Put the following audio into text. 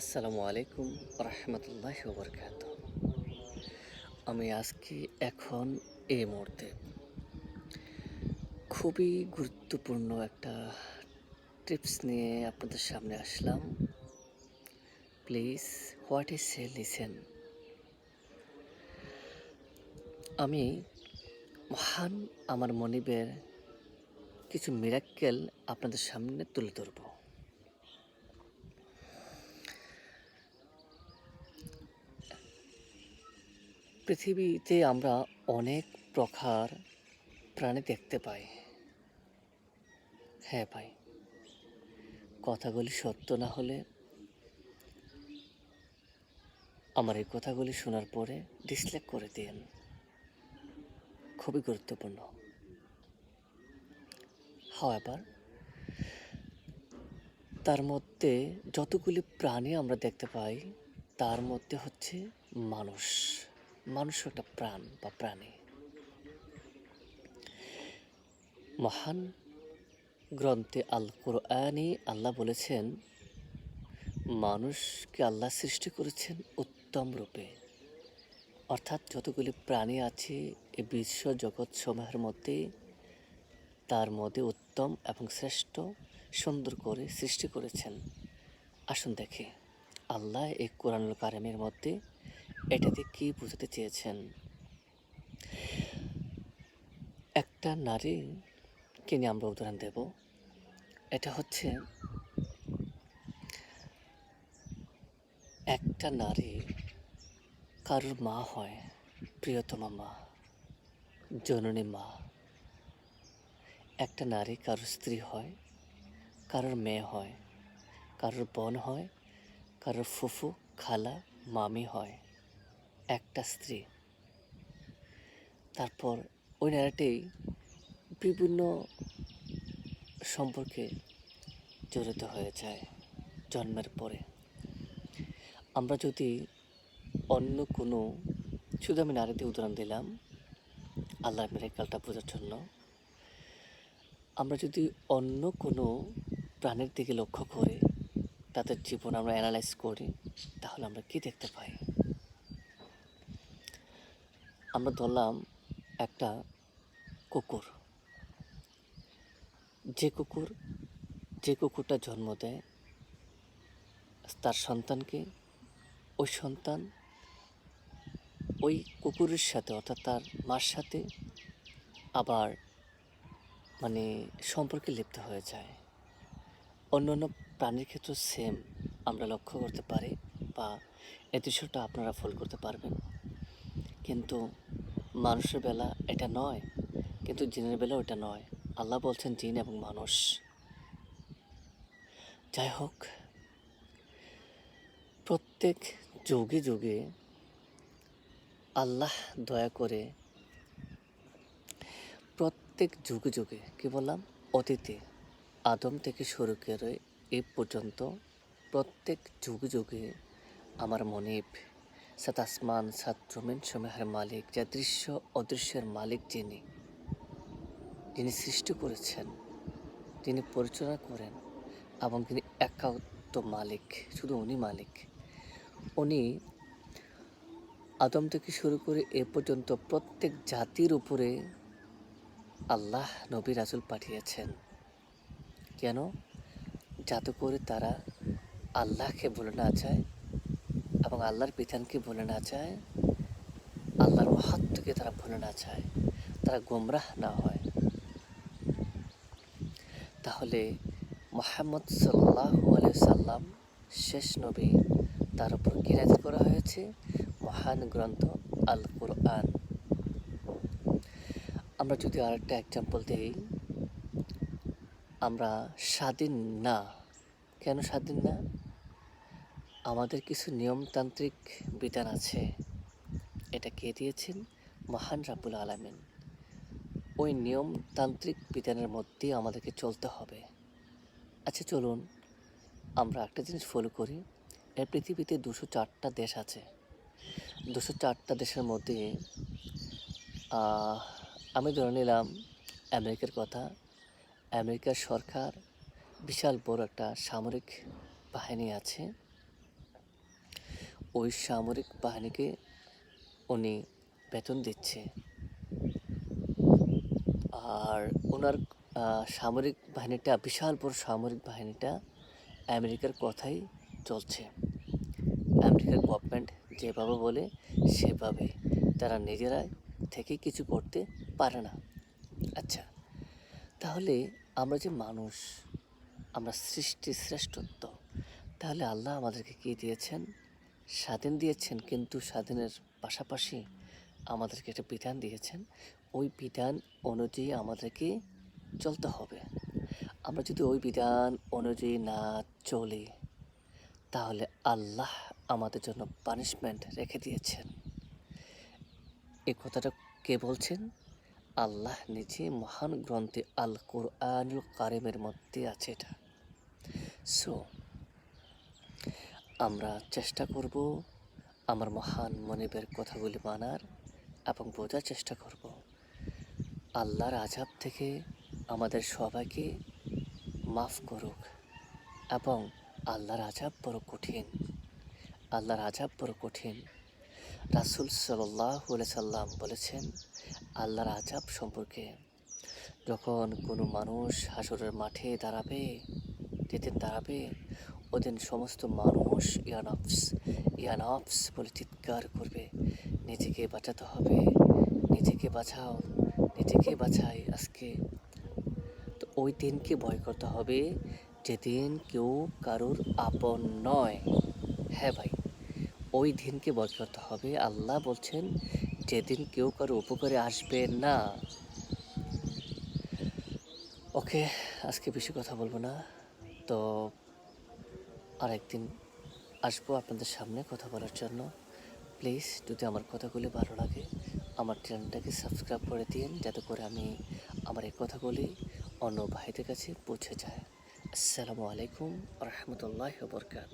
আসসালামু আলাইকুম রহমতুল্লাহ বরকাত আমি আজকে এখন এই মুহূর্তে খুবই গুরুত্বপূর্ণ একটা টিপস নিয়ে আপনাদের সামনে আসলাম। Please, what is say listen? আমি মহান আমার মনিবের কিছু মিরাক্কেল আপনাদের সামনে তুলে ধরবো। পৃথিবীতে আমরা অনেক প্রকার প্রাণী দেখতে পাই। হ্যাঁ ভাই, কথাগুলি সত্য না হলে আমার এই কথাগুলি শোনার পরে ডিসলাইক করে দিন খুবই গুরুত্বপূর্ণ। হাওয়াবার তার মধ্যে যতগুলি প্রাণী আমরা দেখতে পাই, তার মধ্যে হচ্ছে মানুষ। মানুষ একটা প্রাণ বা প্রাণী। মহান গ্রন্থে আল কোরআনে আল্লাহ বলেছেন, মানুষকে আল্লাহ সৃষ্টি করেছেন উত্তম রূপে। অর্থাৎ যতগুলি প্রাণী আছে এই বিশ্ব জগৎ সমূহের মধ্যে, তার মধ্যে উত্তম এবং শ্রেষ্ঠ সুন্দর করে সৃষ্টি করেছেন। আসুন দেখে, আল্লাহ এই কোরআনুল কারিমের মধ্যে এটাতে কি বোঝাতে চেয়েছেন? একটা নারীকে নিয়ে আমরা উদাহরণ দেব। এটা হচ্ছে একটা নারী কারোর মা হয়, প্রিয়তমা মা, জননী মা। একটা নারী কারোর স্ত্রী হয়, কারোর মেয়ে হয়, কারোর বোন হয়, কারোর ফুফু, খালা, মামি হয়। একটা স্ত্রী। তারপর ওই নারীটি বিভিন্ন সম্পর্কে জড়িত হয়ে যায় জন্মের পরে। আমরা যদি অন্য কোনো শুধু আমি নারীদের উদাহরণ দিলাম আল্লাহ মেরেকালটা বোঝার জন্য, আমরা যদি অন্য কোনো প্রাণের দিকে লক্ষ্য করে তাদের জীবন আমরা অ্যানালাইজ করি, তাহলে আমরা কি দেখতে পাই? আমরা ধরলাম একটা কুকুর। যে কুকুর, যে কুকুরটা জন্ম দেয়, তার সন্তানকে ওই সন্তান ওই কুকুরের সাথে, অর্থাৎ তার মার সাথে আবার মানে সম্পর্কে লিপ্ত হয়ে যায়। অন্য অন্য প্রাণীর ক্ষেত্রে সেম আমরা লক্ষ্য করতে পারি বা এ দৃশ্যটা আপনারা ফল করতে পারবেন। কিন্তু মানুষের বেলা এটা নয়, কিন্তু জিনের বেলা ওটা নয়। আল্লাহ বলছেন জিন এবং মানুষ। যাই হোক, প্রত্যেক যুগে যুগে আল্লাহ দয়া করে প্রত্যেক যুগে যুগে, কি বললাম? অতীতে, আদম থেকে শুরু করে এ পর্যন্ত প্রত্যেক যুগে যুগে আমার মনিব সাত আসমান, সাত জমিন সমূহের মালিক, যা দৃশ্য অদৃশ্যের মালিক যিনি। যিনি সৃষ্টি করেছেন তিনি পরিচালনা করেন, এবং তিনি একাত্ম মালিক, শুধু উনি মালিক। উনি আদম থেকে শুরু করে এ পর্যন্ত প্রত্যেক জাতির উপরে আল্লাহ, নবী রাজুল পাঠিয়েছেন। কেন? যাতে করে তারা আল্লাহকে বলে না যায়। এবং আল্লাহর বিধানকে ভুলে না চায় আল্লাহর মহাত্মকে তারা ভুলে না চায় তারা গোমরাহ না হয়। তাহলে মোহাম্মদ সাল্লাহ সাল্লাম শেষ নবী, তার উপর কিরাজ করা হয়েছে? মহান গ্রন্থ আল কোরআন আমরা যদি আরেকটা এক্সাম্পল দিই, আমরা স্বাধীন না। কেন স্বাধীন না? আমাদের কিছু নিয়মতান্ত্রিক বিধান আছে। এটা কে দিয়েছেন? মহান রাবুল আলামিন। ওই নিয়মতান্ত্রিক বিধানের মধ্যে আমাদেরকে চলতে হবে। আচ্ছা চলুন আমরা একটা জিনিস ফলো করি। এই পৃথিবীতে দুশো চারটা দেশ আছে। দুশো চারটা দেশের মধ্যে আমি ধরে নিলাম আমেরিকার কথা। আমেরিকার সরকার বিশাল বড় একটা সামরিক বাহিনী আছে। ওই সামরিক বাহিনীকে উনি বেতন দিচ্ছে। আর ওনার সামরিক বাহিনীটা, বিশাল বড় সামরিক বাহিনীটা আমেরিকার কথাই চলছে। আমেরিকার গভর্নমেন্ট যেভাবে বলে, সেভাবে তারা নিজেরাই থেকে কিছু করতে পারে না। আচ্ছা তাহলে আমরা যে মানুষ, আমরা সৃষ্টি শ্রেষ্ঠত্ব, তাহলে আল্লাহ আমাদেরকে কী দিয়েছেন? স্বাধীন দিয়েছেন, কিন্তু স্বাধীনের পাশাপাশি আমাদেরকে একটা বিধান দিয়েছেন। ওই বিধান অনুযায়ী আমাদেরকে চলতে হবে। আমরা যদি ওই বিধান অনুযায়ী না চলি, তাহলে আল্লাহ আমাদের জন্য পানিশমেন্ট রেখে দিয়েছেন। এ কথাটা কে বলছেন? আল্লাহ নিজে মহান গ্রন্থে আল কোরআনুল কারিমের মধ্যে আছে এটা। সো আমরা চেষ্টা করব আমার মহান মনিবের কথাগুলি মানার এবং বোঝার চেষ্টা করব। আল্লাহর আজাব থেকে আমাদের সবাইকে মাফ করুক এবং আল্লাহর আজাব বড় কঠিন। আল্লাহর আজাব বড় কঠিন। রাসুল সাল্লাহ সাল্লাম বলেছেন, আল্লাহর আজাব সম্পর্কে যখন কোনো মানুষ হাসরের মাঠে দাঁড়াবে, যেদিন দাঁড়াবে ওদিন সমস্ত মানুষ ইয়ানফস ইয়ানফস বলে চিৎকার করবে। নিজেকে বাঁচাতে হবে, নিজেকে বাঁচাও, নিজেকে বাঁচাই আজকে। তো ওই দিনকে ভয় করতে হবে যেদিন কেউ কারোর আপন নয়। হ্যাঁ ভাই, ওই দিনকে ভয় করতে হবে। আল্লাহ বলছেন, যেদিন কেউ কারও উপকারে আসবে না। ওকে, আজকে বেশি কথা বলব না। তো আরেকদিন আসব আপনাদের সামনে কথা বলার জন্য। প্লিজ যদি আমার কথাগুলি ভালো লাগে, আমার চ্যানেলটাকে সাবস্ক্রাইব করে দিন, যাতে করে আমি আমার এই কথাগুলি অন্য ভাইদের কাছে পৌঁছে যায়। আসসালামু আলাইকুম রহমতুল্লাহ বরকাত